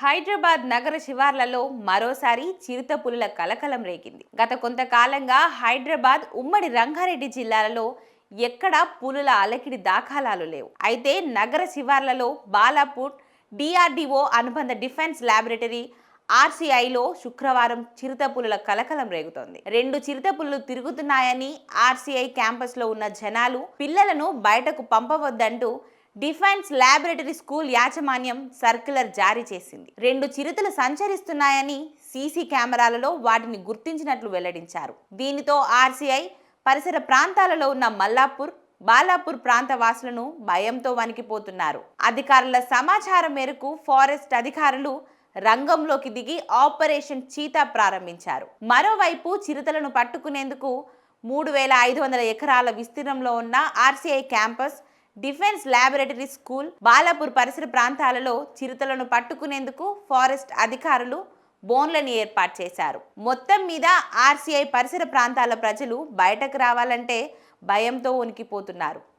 హైదరాబాద్ నగర శివార్లలో మరోసారి చిరుత పులుల కలకలం రేగింది. గత కొంతకాలంగా హైదరాబాద్ ఉమ్మడి రంగారెడ్డి జిల్లాలలో ఎక్కడా పులుల అలకిడి దాఖలాలు లేవు. అయితే నగర శివార్లలో బాలాపూర్ డిఆర్డిఓ అనుబంధ డిఫెన్స్ ల్యాబొరేటరీ ఆర్సీఐలో శుక్రవారం చిరుత పులుల కలకలం రేగుతోంది. రెండు చిరుత పులులు తిరుగుతున్నాయని ఆర్సీఐ క్యాంపస్లో ఉన్న జనాలు పిల్లలను బయటకు పంపవద్దంటూ డిఫెన్స్ ల్యాబొరేటరీ స్కూల్ యాజమాన్యం సర్క్యులర్ జారీ చేసింది. రెండు చిరుతలు సంచరిస్తున్నాయని సీసీ కెమెరాలలో వాటిని గుర్తించినట్లు వెల్లడించారు. దీనితో ఆర్సీఐ పరిసర ప్రాంతాలలో ఉన్న మల్లాపూర్ బాలాపూర్ ప్రాంత వాసులను భయంతో వణికిపోతున్నారు. అధికారుల సమాచారం మేరకు ఫారెస్ట్ అధికారులు రంగంలోకి దిగి ఆపరేషన్ చీతా ప్రారంభించారు. మరోవైపు చిరుతలను పట్టుకునేందుకు మూడు వేల ఐదు వందల ఎకరాల విస్తీర్ణంలో ఉన్న RCI campus defence laboratory school Balapur పరిసర ప్రాంతాలలో చిరుతలను పట్టుకునేందుకు ఫారెస్ట్ అధికారులు బోన్లను ఏర్పాటు చేశారు. మొత్తం మీద ఆర్సీఐ పరిసర ప్రాంతాల ప్రజలు బయటకు రావాలంటే భయంతో ఉనికిపోతున్నారు.